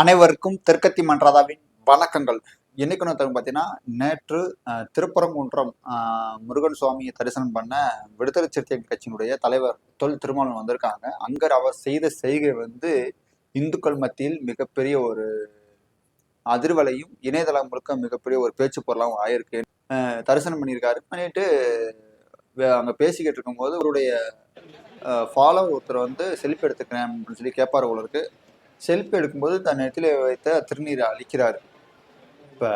அனைவருக்கும் தெற்கத்தி மன்றாதாவின் வணக்கங்கள். என்னைக்கு பார்த்தீங்கன்னா நேற்று திருப்பரங்குன்றம் முருகன் சுவாமியை தரிசனம் பண்ண விடுதலை சிறுத்தை கட்சியினுடைய தலைவர் தொல் திருமாவளவன் வந்திருக்காங்க. அங்கே அவர் செய்த செய்கை வந்து இந்துக்கள் மத்தியில் மிகப்பெரிய ஒரு அதிர்வலையும் இணையதளம் முழுக்க மிகப்பெரிய ஒரு பேச்சு பொருளாகவும் ஆயிருக்கு. தரிசனம் பண்ணியிருக்காரு. பண்ணிட்டு அங்கே பேசிக்கிட்டு இருக்கும்போது அவருடைய ஃபாலோவர் ஒருத்தர் வந்து செல்ஃபி எடுத்துக்கிறேன் அப்படின்னு சொல்லி கேட்பார் உங்களுக்கு செல்ஃபி எடுக்கும்போது தன் இடத்துல வைத்த திருநீரை அழிக்கிறாரு. இப்ப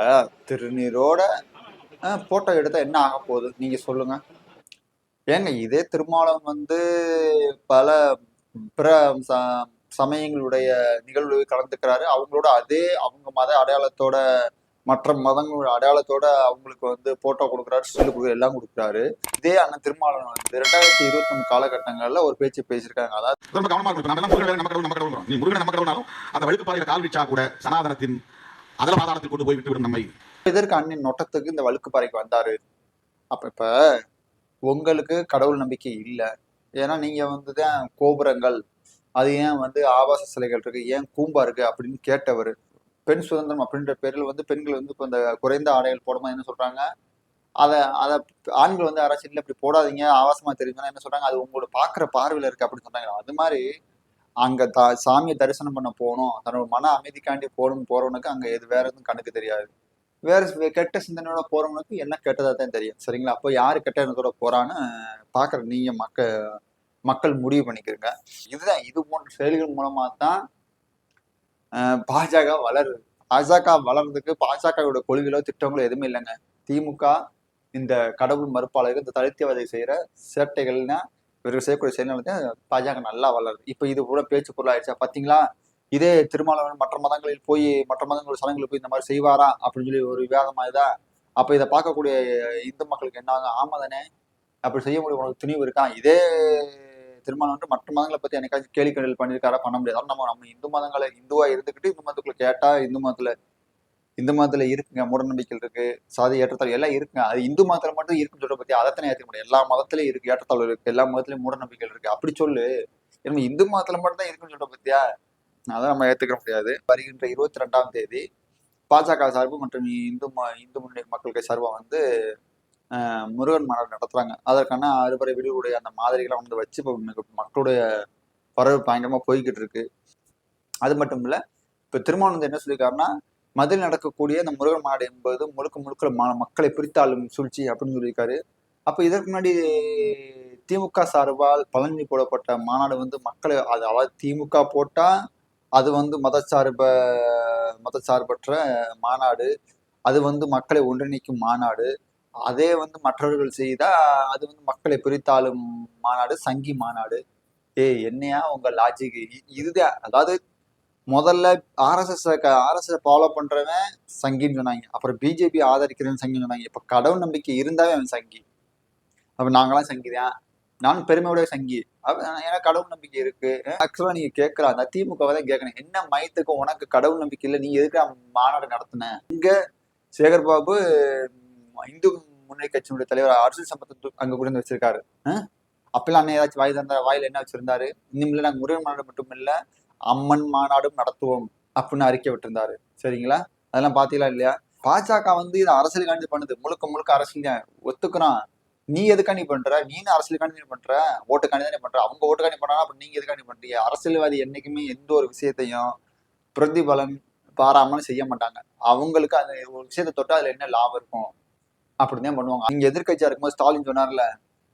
திருநீரோட போட்டோ எடுத்தா என்ன ஆக போகுது? நீங்க சொல்லுங்க. ஏங்க இதே திருமாலம் வந்து பல பிற ச- சமயங்களுடைய நிகழ்வு கலந்துக்கிறாரு. அவங்களோட அதே அவங்க மத அடையாளத்தோட மற்ற மதங்களோட அடையாளத்தோட அவங்களுக்கு வந்து போட்டோ கொடுக்குறாரு ஸ்டில் கொடுக்குறாரு எல்லாம் கொடுக்குறாரு. இதே அண்ணன் திருமாவளவன் வந்து ரெண்டாயிரத்தி இருபத்தி ஒண்ணு காலகட்டங்கள்ல ஒரு பேச்சு பேசியிருக்காங்க. அதாவது ரொம்ப கவனமா இருக்கணும். நம்ம முருகன் நம்ம கடவுள் நம்ம கடவுள் நீ முருகன் நம்ம கடவுள்னாலும் அந்த வழுக்கு பாறையில கால் வச்சா கூட சனாதனத்தின் அதல பாதாளத்தில் கொண்டு போய் விட்டு விடும் நம்மை. இதற்கு அண்ணன் நொட்டத்துக்கு இந்த வழுக்குப்பாறைக்கு வந்தாரு? அப்ப இப்ப உங்களுக்கு கடவுள் நம்பிக்கை இல்லை. ஏன்னா நீங்க வந்து தான் கோபுரங்கள் அது ஏன் வந்து ஆபாச சிலைகள் இருக்கு ஏன் கூம்பா இருக்கு அப்படின்னு கேட்டவர். பெண் சுதந்திரம் அப்படின்ற பேரில் வந்து பெண்கள் வந்து இப்போ இந்த குறைந்த ஆடைகள் போடும்போது என்ன சொல்றாங்க. அதை அதை ஆண்கள் வந்து அரசியல் இப்படி போடாதீங்க ஆவாசமாக தெரியுதுன்னா என்ன சொல்றாங்க? அது உங்களோட பாக்குற பார்வையில இருக்கு அப்படின்னு சொன்னாங்க அது மாதிரி அங்க த சாமியை தரிசனம் பண்ண போகணும் தன்னோட மன அமைதிக்காண்டி போகணும் போறவனுக்கு அங்க எது வேற எதுவும் கணக்கு தெரியாது. வேற கெட்ட சிந்தனையோட போறவனுக்கு என்ன கெட்டதா தான் தெரியும். சரிங்களா? அப்போ யாரு கெட்ட எண்ணத்தோட போறான்னு பாக்குற நீங்க மக்க மக்கள் முடிவு பண்ணிக்கிறீங்க. இதுதான் இது போன்ற செயல்கள் மூலமா தான் பாஜக வளருது. பாஜக வளர்றதுக்கு பாஜகவோட கொள்கைகளோ திட்டங்களோ எதுவுமே இல்லைங்க. திமுக இந்த கடவுள் மறுப்பாளர்கள் இந்த தலித்தியவாதை செய்கிற சேட்டைகள்னா இவர்கள் செய்யக்கூடிய செயல்கள் பாஜக நல்லா வளருது. இப்போ இது கூட பேச்சு பொருளாயிடுச்சா பார்த்தீங்களா இதே திருமாவளவன் மற்ற மதங்களில் போய் மற்ற மதங்களோட சடங்குகளில் போய் இந்த மாதிரி செய்வாரா? அப்படின்னு சொல்லி ஒரு விவாதம் ஆகுதா அப்போ இதை பார்க்கக்கூடிய இந்து மக்களுக்கு என்ன ஆகும் ஆமா தானே. அப்படி செய்ய முடியும்? உனக்கு துணிவு இருக்கான் இதே திருமணம் வந்து மற்ற மதங்களை பத்தி என்னைக்காச்சும் கேள்வி கிண்டல் பண்ணியிருக்காரா பண்ண முடியாது. நம்ம நம்ம இந்து மதங்களை இந்துவா இருந்துக்கிட்டு இந்து மதத்துக்குள்ள கேட்டா இந்து மதத்துல இந்து மதத்துல இருக்குங்க. மூடநம்பிக்கைகள் இருக்கு சாதி ஏற்றத்தாழ்வு எல்லாம் இருக்குங்க. அது இந்து மதத்துல மட்டும் இருக்குன்னு சொல்ற பத்தி அதத்தனை ஏற்ற முடியாது எல்லா மதத்திலயும் இருக்கு ஏற்றத்தாழ்வு இருக்கு. எல்லா மதத்திலயும் மூடநம்பிக்கைகள் இருக்கு. அப்படி சொல்லு. நம்ம இந்து மதத்துல மட்டும் தான் இருக்குன்னு சொல்ற பத்தியா? அதை நம்ம ஏத்துக்க முடியாது. வருகின்ற இருபத்தி ரெண்டாம் தேதி பாஜக சார்பு மற்றும் இந்து ம- இந்து முன்னணி மக்களுக்கு சார்பாக வந்து முருகன் மாநாடு நடத்துறாங்க. அதற்கான அறுபடை வீடுகளுடைய அந்த மாதிரிகளை வந்து வச்சு இப்போ மக்களுடைய வரவு பயங்கரமாக போய்கிட்டு இருக்கு. அது மட்டும் இல்லை இப்போ திருமாவளவன் என்ன சொல்லியிருக்காருன்னா மதில் நடக்கக்கூடிய அந்த முருகன் மாநாடு என்பது முழுக்க முழுக்க மா மக்களை பிரித்தாளும் சூழ்ச்சி அப்படின்னு சொல்லியிருக்காரு. அப்போ இதற்கு முன்னாடி திமுக சார்பால் பழனி போடப்பட்ட மாநாடு வந்து மக்களை அது அதாவது திமுக போட்டால் அது வந்து மதச்சார்ப மதச்சார்பற்ற மாநாடு. அது வந்து மக்களை ஒன்றிணைக்கும் மாநாடு. அதே வந்து மற்றவர்கள் செய்தா அது வந்து மக்களை பிரித்தாளும் மாநாடு சங்கி மாநாடு. ஏய் என்னையா உங்க லாஜிக் இதுதான் அதாவது முதல்ல ஆர்எஸ்எஸ் ஆர்எஸ்எஸ் ஃபாலோ பண்றவன் சங்கின்னு சொன்னாங்க. அப்புறம் பிஜேபி ஆதரிக்கிறவன் சங்கின்னு சொன்னாங்க. இப்ப கடவுள் நம்பிக்கை இருந்தாவே அவன் சங்கி. அப்ப நாங்களாம் சங்கி தான் நான் பெருமையோட சங்கி. ஏன்னா கடவுள் நம்பிக்கை இருக்கு. ஆக்சுவலா நீங்க கேட்கற அந்த திமுக தான் கேட்கணும் என்ன மயத்துக்கு உனக்கு கடவுள் நம்பிக்கை இல்லை. நீ எதுக்கு அவன் மாநாடு நடத்தின? இங்க சேகர் பாபு இந்து முன்னணி கட்சியினுடைய தலைவர் அரசியல் சம்பத்தை அங்க கொண்டு வந்து வச்சிருக்காரு. அப்பெல்லாம் அண்ணன் ஏதாச்சும் வாய் தந்த வாயில என்ன வச்சிருந்தாரு? இன்னும் நாங்க முருகன் மாநாடு மட்டும் இல்ல அம்மன் மாநாடும் நடத்துவோம் அப்படின்னு அறிக்கை விட்டிருந்தாரு. சரிங்களா? அதெல்லாம் பாத்தீங்களா இல்லையா? பாஜக வந்து இது அரசியலுக்காண்டி பண்ணுது. முழுக்க முழுக்க அரசியல் ஒத்துக்கிறான். நீ எதுக்காண்டி பண்ற? நீனு அரசியலுக்காண்டி பண்ற? ஓட்டுக்காண்டி தானே பண்ற? அவங்க ஓட்டுக்காண்டி பண்ணா அப்புறம் நீங்க எதுக்காண்டி பண்றீங்க? அரசியல்வாதி என்னைக்குமே எந்த ஒரு விஷயத்தையும் பிரதிபலன் பாராமல் செய்ய மாட்டாங்க. அவங்களுக்கு அந்த ஒரு விஷயத்தை தொட்டு அதுல என்ன லாபம் இருக்கும்? அப்படிதான் பண்ணுவாங்க. நீங்க எதிர்க்கட்சியா இருக்கும்போது ஸ்டாலின் சொன்னார்ல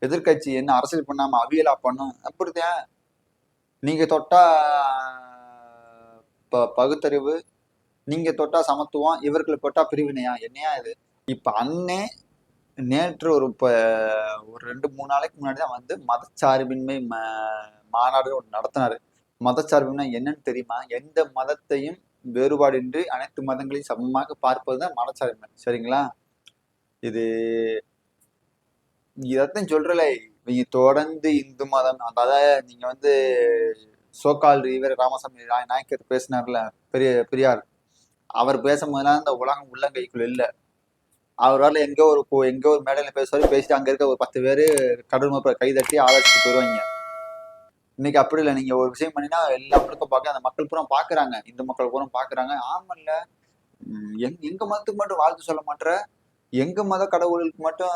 எதிர்க்கட்சி என்ன அரசியல் பண்ணாம அவியலா பண்ணும் அப்படிதான் நீங்க தொட்டா ப- பகுத்தறிவு நீங்க தொட்டா சமத்துவம் இவர்களை தொட்டா பிரிவினையா? என்னையா இது? இப்ப அண்ணே நேற்று ஒரு இப்போ ஒரு ரெண்டு மூணு நாளைக்கு முன்னாடி தான் வந்து மதச்சார்பின்மை மாநாடு ஒன்று நடத்தினாரு. மதச்சார்பின்மை என்னன்னு தெரியுமா? எந்த மதத்தையும் வேறுபாடின்றி அனைத்து மதங்களையும் சமமாக பார்ப்பது தான் மதச்சார்பின்மை. சரிங்களா? இது இதைத்தான் சொல்றல நீங்க தொடர்ந்து இந்து மதம் அதாவது நீங்க வந்து சோகால் இவர் ராமசாமி நாயக்கர் பேசினார்ல பெரிய பெரியார். அவர் பேசும்போதெல்லாம் இந்த உலகம் உள்ளங்கைக்குள்ள இல்ல. அவரால் எங்கே ஒரு எங்கே ஒரு மேடையில் பேசுவாரு பேசிட்டு அங்கே இருக்க ஒரு பத்து பேர் கடல் மப்ப கை தட்டி ஆதரிச்சு போயிடுவாங்க இன்னைக்கு அப்படி இல்லை. நீங்கள் ஒரு விஷயம் பண்ணினா எல்லா மக்களுக்கும் பார்க்க அந்த மக்கள் பூரா பார்க்குறாங்க இந்து மக்கள் பூரா பார்க்குறாங்க ஆமல்ல எங் எங்கள் மதத்துக்கு மட்டும் வாழ்த்து சொல்ல மாட்டேற எங்க மத கடவுளுக்கு மட்டும்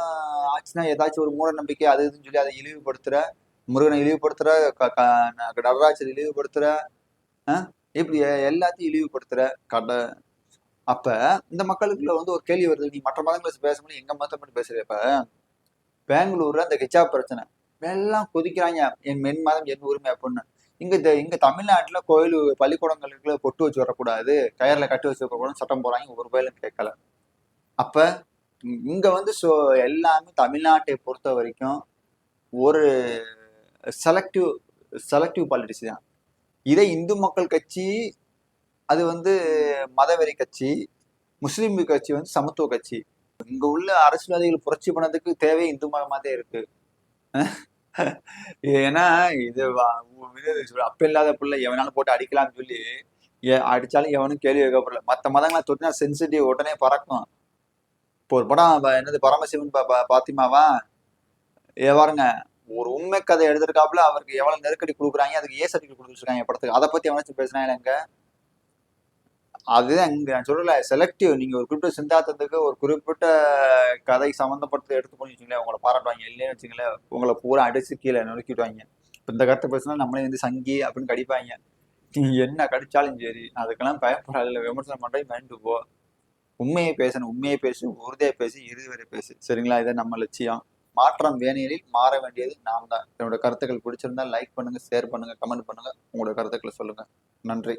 ஆச்சுன்னா ஏதாச்சும் ஒரு மூட நம்பிக்கை அது இதுன்னு சொல்லி அதை இழிவுபடுத்துற முருகனை இழிவுபடுத்துற க- க- இழிவுபடுத்துற ஆ? இப்படி எல்லாத்தையும் இழிவுபடுத்துற கட. அப்ப இந்த மக்களுக்குள்ள வந்து ஒரு கேள்வி வருது. நீ மற்ற மதங்களை பேச முடியும் எங்க மதத்தை மட்டும் பேசுற இப்ப? பெங்களூர்ல இந்த கெச்சா பிரச்சனை. எல்லாம் கொதிக்கிறாங்க. என் மென் மதம் என் உரிமை அப்படின்னு. இங்க இங்க தமிழ்நாட்டுல கோயில் பள்ளிக்கூடங்களுக்கு பொட்டு வச்சு வரக்கூடாது. கயர்ல கட்டி வச்சு வரக்கூடாதுன்னு சட்டம் போறாங்க ஒரு கோயிலும் கேட்கல. அப்ப இங்க வந்து ஸோ எல்லாமே தமிழ்நாட்டை பொறுத்த வரைக்கும் ஒரு செலக்டிவ் செலக்டிவ் பாலிட்டிக்ஸ் தான். இதே இந்து மக்கள் கட்சி அது வந்து மதவெறி கட்சி முஸ்லீம் கட்சி வந்து சமத்துவ கட்சி. இங்க உள்ள அரசியல்வாதிகள் புரட்சி பண்ணதுக்கு தேவை இந்து மதமாதே இருக்கு. ஏன்னா இது அப்ப இல்லாத பிள்ளை எவனாலும் போட்டு அடிக்கலாம்னு சொல்லி ஏ- அடிச்சாலும் எவனும் கேள்வி வைக்கப்படல மற்ற மதங்களை தொட்டினா சென்சிட்டிவ் உடனே பறக்கும். இப்போ ஒரு படம் என்னது பரமசிவன் பா- பாத்திமாவா? ஏ பாருங்க ஒரு உண்மை கதை எழுதிருக்காப்புல அவருக்கு எவ்வளவு நெருக்கடி கொடுக்குறாங்க அதுக்கு ஏ சர்டிஃபிகேட் கொடுத்துருக்காங்க படத்துக்கு. அதை பத்தி எவனாச்சும் பேசுறாங்க எங்க அதுதான் இங்க நான் சொல்லல செலக்டிவ் நீங்க ஒரு குறிப்பிட்ட சிந்தாத்தத்துக்கு ஒரு குறிப்பிட்ட கதை சம்மந்தப்பட்டது எடுத்து போய் வச்சுங்களேன் உங்களை பாராட்டுவாங்க. இல்லைன்னு வச்சுங்களேன் உங்களை பூரா அடிச்சு கீழே நொறுக்கிடுவாங்க இப்போ இந்த கருத்தை பேசினா நம்மளே வந்து சங்கி அப்படின்னு கடிப்பாங்க. நீ என்ன கடிச்சாலும் சரி அதுக்கெல்லாம் பயப்படாத விமர்சனம் பண்ணுறேன் மைண்டு போ உண்மையை பேசணும் உண்மையை பேசி உறுதியை பேசி இறுதி வரை பேசு. சரிங்களா? இதை நம்ம லட்சியம். மாற்றம் வேணியலில் மாற வேண்டியது நாம் தான் என்னோட கருத்துக்கள் பிடிச்சிருந்தா லைக் பண்ணுங்க ஷேர் பண்ணுங்க கமெண்ட் பண்ணுங்க. உங்களோட கருத்துக்களை சொல்லுங்க. நன்றி.